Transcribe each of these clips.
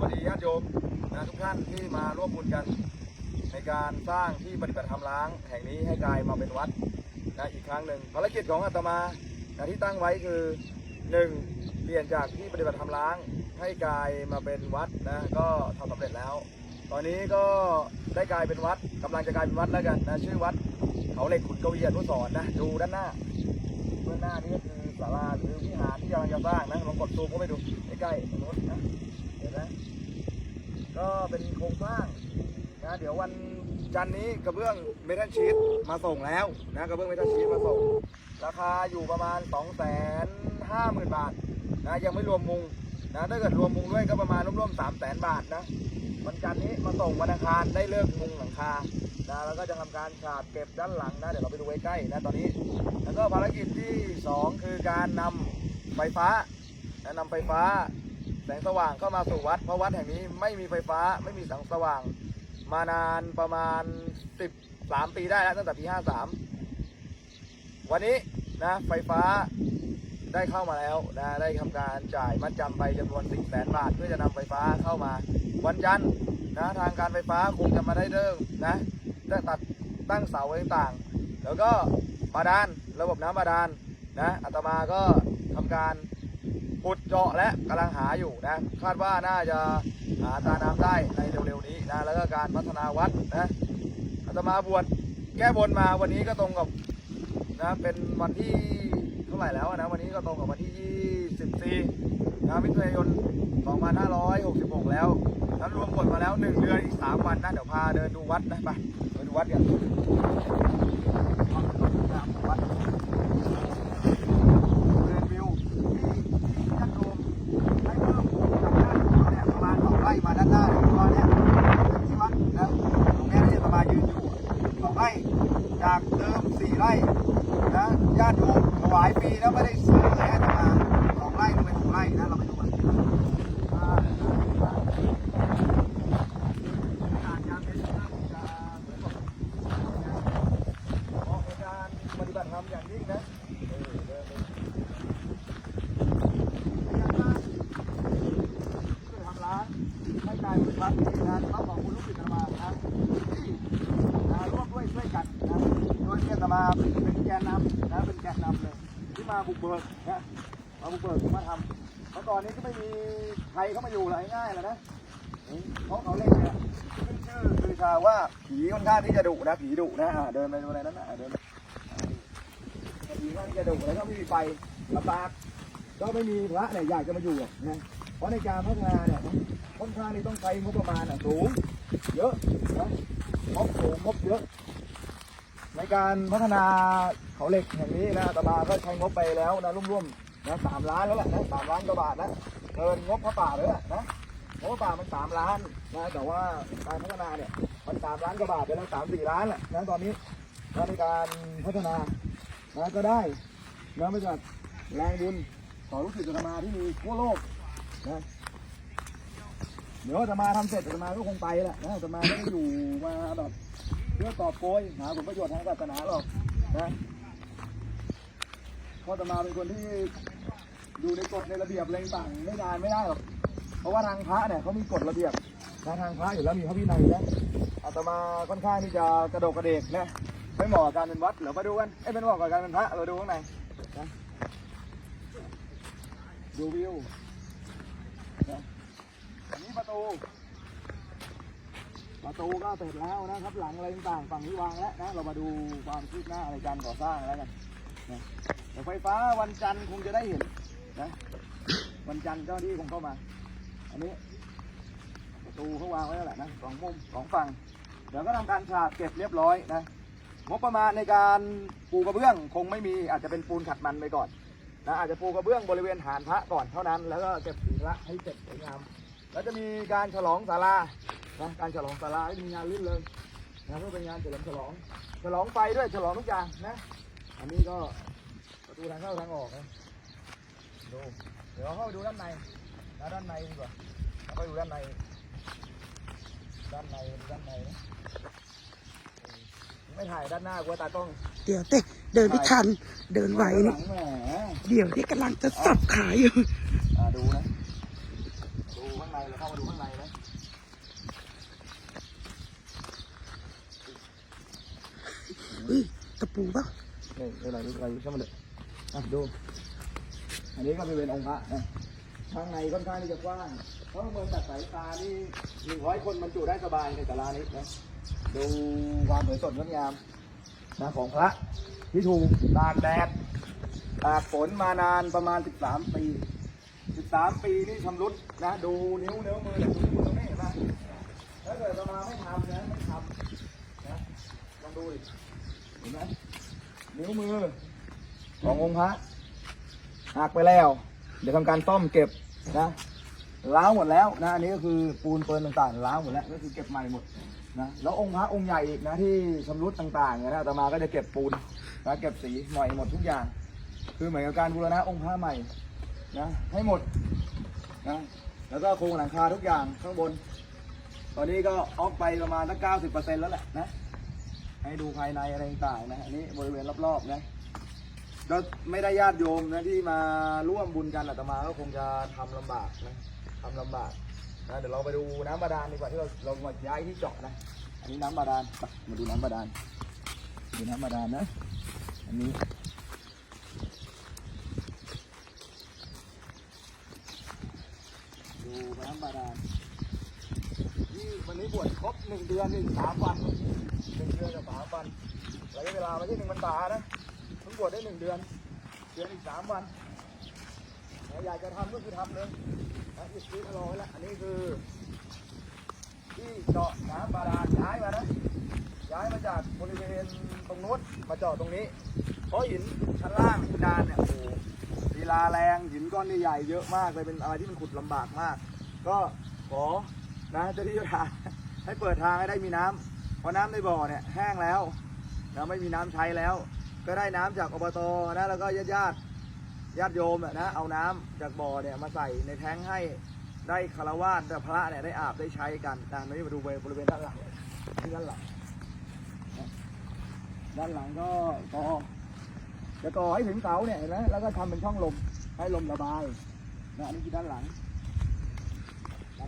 วัสดีญาติโยมนะทุกท่านที่มาร่วมบุญกัน ในการสร้างที่ปฏิบัติธรรมล้างแห่งนี้ให้กลายมาเป็นวัดนะอีกครั้งหนึ่งภารกิจของอาตมานะที่ตั้งไว้คือหนึ่งเปลี่ยนจากที่ปฏิบัติธรรมล้างให้กลายมาเป็นวัดนะก็ทำสำเร็จแล้ว ตอนนี้ก็ได้กลายเป็นวัดกำลังจะกลายเป็นวัดแล้วกันนะชื่อวัดเขาเหล็กขุนกวีอนุสรณ์นะดูด้านหน้าเบื้องหน้านี่ก็คือศาลาหรือวิหารที่กำลังจะสร้างนะลองกดซูมเข้าไปดูใกล้ๆตรงนู้นนะ ห็นไหมก็เป็นโครงสร้างนะเดี๋ยววันจันนี้กระเบื้องเมทัลชีตมาส่งแล้วนะกระเบื้องเมทัลชีตมาส่ง ราคาอยู่ประมาณ 2 5 0 0 0 0 บาทนะยังไม่รวมมุงนะถ้าเกิดรวมมุงด้วยก็ประมาณร่วมๆ3 0 0 0 0 0บาทนะวันจันนี้มาส่งวันอังคารได้เลิกมุงหลังคานะแล้วก็จะทำการฉาบเก็บด้านหลังนะเดี๋ยวเราไปดูใกล้ๆนะตอนนี้ แล้วก็ภารกิจที่ 2 คือการนำไฟฟ้านะนำไฟฟ้า สงสว่างเข้ามาสู่วัด เพราะวัดแห่งนี้ไม่มีไฟฟ้าไม่มีแสงสว่าง มานานประมาณ 13 ปีได้แล้วตั้งแต่ปี 53 วันนี้นะไฟฟ้าได้เข้ามาแล้วนะได้ทำการจ่ายมัดจำไปจำนวน4 0 0 0 0 0บาท เพื่อจะนำไฟฟ้าเข้ามา วันจันทร์นะทางการไฟฟ้าคงจะมาได้เริ่มนะได้ตัดตั้งเสาต่างๆ แล้วก็บาดาลระบบน้ำบาดาลนะอาตมาก็ทำการ ขุดเจาะและกำลังหาอยู่นะคาดว่าน่าจะหาตาน้ำได้ในเร็วๆนี้นะแล้วก็การพัฒนาวัดนะอาตมาบวชแก้บนมาวันนี้ก็ตรงกับนะเป็นวันที่เท่าไหร่แล้วนะวันนี้ก็ตรงกับวันที่24นะมิถุนายน2566 แล้วแล้วรวมผลมาแล้ว 1 เดือนอีก 3 วันนะเดี๋ยวพาเดินดูวัดนะไปไปดูวัดกันวัดเดินวิวที่ที่ท่านดูให้เพิ่มจากด้านหัวเนี่ยประมาณสองไร่มาด้านหน้าเนี่ยประมาณเนี้ยที่วัดนะตรงเนี้ยที่อาตมายืนอยู่สองไร่จากเดิมสี่ไร่นะญาติโยมถวายฟรีแล้วไม่ได้ซื้อเลยให้อาตมาสองไร่ลงไปหกไร่นะเราไปดูกันอ่าการงานเป็นหน้าของการเหมือนกับออกการปฏิบัติธรรมอย่างยิ่งนะเออเดินไปพยายามนะช่วยทำร้านให้กลายเป็นวัดงานต้องขอบคุณลูกศิษย์อาตมานะที่นะร่วมด้วยช่วยกันนะโดยที่อาต มาเป็นแกนนำนะเป็นแกนนำเลยที่มาบุกเบิกนะมาบุกเบิกมาทำเมื่อก่อนนี้ก็ไม่มีใครเข้ามาอยู่เลยง่ายเลยนะเพราะเขาเล่นเนี่ยขึ้นชื่อคือชาว่าผีค่อนข้างที่จะดุนะผีดุนะเดินไปดูอะไรนั้นนะเดินผีค่อนข้างที่จะดุแล้วก็ไม่มีไฟลำบากก็ไม่มีพระเนี่ยอยากจะมาอยู่นะเพราะในการพัฒนาเนี่ยค่อนข้างที่ต้องใช้งบประมาณสูง เยอะนะงบสูงงบเยอะ ในการพัฒนาเขาเหล็กแห่งนี้นะอาตมาก็ใช้งบไปแล้วนะร่วมๆนะสามล้านแล้วแหละนะสามล้านกว่าบาทนะเกินงบพระป่าเลยนะ งบพระป่ามันสามล้านนะแต่ว่าการพัฒนาเนี่ยมันสามล้านกว่าบาทไปแล้วสามสี่ล้านแหละนะตอนนี้นะในการพัฒนานะก็ได้นะมาจากแรงบุญต่อลูกศิษย์อาตมาที่มีทั่วโลกนะเดี๋ยวอาตมาทำเสร็จอาตมาก็คงไปแหละนะอาตมาได้อยู่มาแบบ พื่อตอบโกยหาผลประโยชน์ทางศาสนาหรอกนะพราะอาตมาเป็นคนที่อยู่ในกฎในระเบียบอะไรต่างไม่นานไม่ได้หรอกเพราะว่าทางพระเนี่ยเขามีกฎระเบียบนะทางพระอยู่แล้วมีพระวินัยนะอาตมาค่อนข้างที่จะกระโดดกระเดกนะไม่เหมาะกับการเป็นวัดเดี๋ยวมาดูกันเอ้ยเป็นเหมาะกับการเป็นพระเราดูข้างในนะดูวิวนะอันนี้ประตู ประตูก็เสร็จแล้วนะครับ หลังอะไรต่างๆฝั่งที่วางแล้วนะ เรามาดูความคืบหน้าในการก่อสร้างแล้วกันนะแต่ไฟฟ้าวันจันทร์คงจะได้เห็นนะวันจันทร์เจ้าหน้าที่คงเข้ามา อันนี้ ประตูเขาวางไว้แล้วแหละนะสองมุมสองฝั่งเดี๋ยวก็ทำการฉาบเก็บเรียบร้อยนะงบประมาณในการปูกระเบื้องคงไม่มีอาจจะเป็นปูนขัดมันไปก่อนนะอาจจะปูกระเบื้องบริเวณฐานพระก่อนเท่านั้น แล้วก็เก็บสีพระให้เสร็จสวยงามแล้วจะมีการฉลองศาลา นะการฉลองศาลาให้มีงานลื่นเลยนะเพื่อเป็นงานเฉลิมฉลอง ฉลองไฟด้วยฉลองทุกอย่างนะอันนี้ก็ประตูทางเข้าทางออกนะดูเดี๋ยวเราเข้าไปดูด้านในนะด้านในดีกว่าเราไปดูด้านใน ด้านในดูด้านในนะเออไม่ถ่ายด้านหน้ากลัวตากล้องเดี๋ยวเต้เดินไม่ทัน เดินไหวหลันี่งแหมเดี๋ยวที่กำลังจะสับขาอยู่อ่าดูนะ ดูข้างในเราเข้ามาดูข้างในนะ อุ้ย ตะปูปะนี่อะไรดูอะไรเข้ามาเลยอะดู อันนี้ก็บริเวณองค์พระนะข้างในค่อนข้างที่จะกว้างเพราะเมืองจากสายตานี่หนึ่งร้อยคนบรรจุได้สบายในแต่ละนี้นะดูความสวยสดงดงามนะของพระที่ถูกตากแดดตากฝนมานานประมาณ 13 ปี 13 ปีนี่ชำรุดนะดูนิ้วเนื้อมือเนี่ยดูนิ้วมือตรงนี้เห็นไหมถ้าเกิดประมาณไม่ทำนะไม่ทำนะลองดูดิ เห็นไหมนิ้วมือขององค์พระหักไปแล้ว เดี๋ยวทำการซ่อมเก็บนะล้างหมดแล้วนะอันนี้ก็คือปูนเปิลต่างๆล้างหมดแล้วก็คือเก็บใหม่หมดนะแล้วองค์พระองค์ใหญ่อีกนะที่ชำรุดต่างๆเนี่ยนะอาตมาก็จะเก็บปูนนะเก็บสีใหม่หมดทุกอย่าง คือเหมือนกับการบูรณะองค์พระใหม่นะให้หมดนะแล้วก็โครงหลังคาทุกอย่างข้างบน ตอนนี้ก็ออกไปประมาณสักเก้าสิบเปอร์เซ็นต์แล้วแหละนะ ให้ดูภายในอะไรต่างๆนะอันนี้บริเวณรอบๆนะก็ไม่ได้ญาติโยมนะที่มาร่วมบุญกันอาตมาก็คงจะทำลำบากนะทำลำบากนะเดี๋ยวเราไปดูน้ำบาดาลดีกว่าที่เราเรามาย้ายที่เจาะนะ อันนี้น้ำบาดาลมาดูน้ำบาดาลดูน้ำบาดาลนะ อันนี้ดูน้ำบาดาลนี่วันนี้บวชครบหนึ่งเดือนหนึ่งสามวัน ลาไม่ใช่หนึ่งพรรษานะเพิ่งบวชได้หนึ่งเดือน เดือนอีกสามวันอยากจะทำก็คือทำเลยนะอิสรอไว้แล้วอันนี้คือ ที่เจาะน้ำบาดาลย้ายมานะย้ายมาจากบริเวณตรงนู้นมาเจาะตรงนี้ เพราะหินชั้นล่างดานเนี่ยโอ้โหลีลาแรงหินก้อนใหญ่ๆเยอะมากเลยเป็นอะไรที่มันขุดลำบากมาก ก็ขอนะเจ้าที่เจ้าทางให้เปิดทางให้ได้มีน้ำเพราะน้ำในบ่อเนี่ยแห้งแล้ว นะไม่มีน้ำใช้แล้ว ก็ได้น้ำจากอบตนะแล้วก็ญาติญาติญาติโยมนะเอาน้ำจากบ่อเนี่ยมาใส่ในแท้งให้ได้คารวาสแต่พระเนี่ยได้อาบได้ใช้กันนะนี่มาดูบริเวณด้านหลังที่ด้านหลังด้านหลังก็ก่อจะก่อให้ถึงเสาเนี่ยเห็นไหมแล้วก็ทำเป็นช่องลมให้ลมระบายนะอันนี้คือด้านหลัง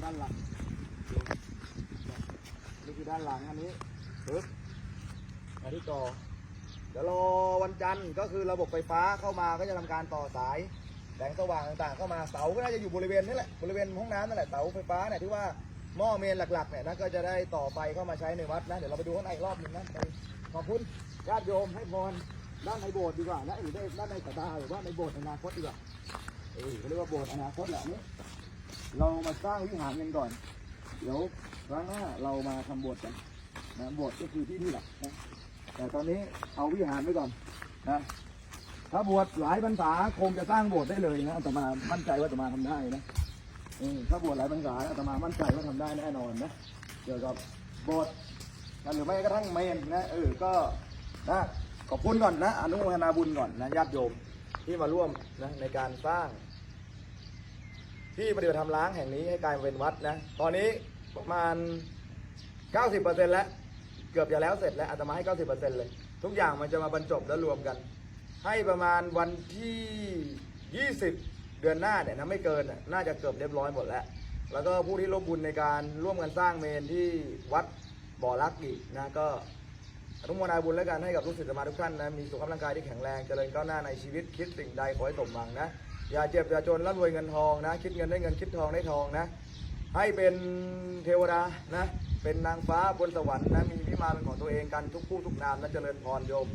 ด้านหลังนี่คือด้านหลังอันนี้ปึ๊บ อันที่ก่อเดี๋ยวรอวันจันทร์ก็คือระบบไฟฟ้าเข้ามาก็จะทำการต่อสายแสงสว่างต่างๆ เข้ามาเสาก็น่าจะอยู่บริเวณนี้แหละบริเวณห้องน้ำนั่นแหละเสาไฟฟ้าเนี่ยที่ว่าหม้อเมนหลักๆเนี่ยนะก็จะได้ต่อไฟเข้ามาใช้ในวัดนะเดี๋ยวเราไปดูข้างในรอบหนึงนะไปขอบคุณญาติโยมให้พรด้านในโบสถ์ดีกว่านะหรือได้ด้านในศาลาหรือว่าในโบสถ์อนาคตดีกว่าเออเขาเรียกว่าโบสถ์อนาคตแหละนี้เรามาสร้างวิหารกันก่อน เดี๋ยวครั้งหน้าเรามาทำโบสถ์กันนะโบสถ์ก็คือที่นี่แหละนะ แต่ตอนนี้เอาวิหารไว้ก่อนนะถ้าบวชหลายพรรษาคงจะสร้างโบสถ์ได้เลยนะอาตมามั่นใจว่าอาตมาทำได้นะถ้าบวชหลายพรรษาอาตมามั่นใจว่าทำได้แน่นอนนะเกี่ยวกับโบสถ์นหรือไม่กระทั่งเมนนะเออก็นะขอบคุณก่อนนะอนุโมทนาบุญก่อนนะญาติโยมที่มาร่วมนะในการสร้าง ที่ปฏิบัติธรรมล้างแห่งนี้ให้กลายเป็นวัดนะตอนนี้ประมาณ 90%แล้ว เกือบจะแล้วเสร็จแล้วอาตมาให้90%เปอร์เซ็นต์เลย ทุกอย่างมันจะมาบรรจบแล้วรวมกัน ให้ประมาณวันที่20เดือนหน้าเนี่ยนะไม่เกินน่าจะเกือบเรียบร้อยหมดแล้ว แล้วก็ผู้ที่ร่วมบุญในการร่วมกันสร้างเมนที่วัดบ่อรักอีกนะก็อนุโมทนาบุญแล้วกันให้กับลูกศิษย์สมาทุกท่านนะมีสุขภาพร่างกายที่แข็งแรงเจริญก้าวหน้าในชีวิตคิดสิ่งใดขอให้สมหวังนะอย่าเจ็บอย่าจนร่ำรวยเงินทองนะ คิดเงินได้เงินคิดทองได้ทองนะ ให้เป็นเทวดานะ เป็นนางฟ้าบนสวรรค์นะมีวิมานเป็นของตัวเองกันทุกผู้ทุกนามและเจริญพรโยม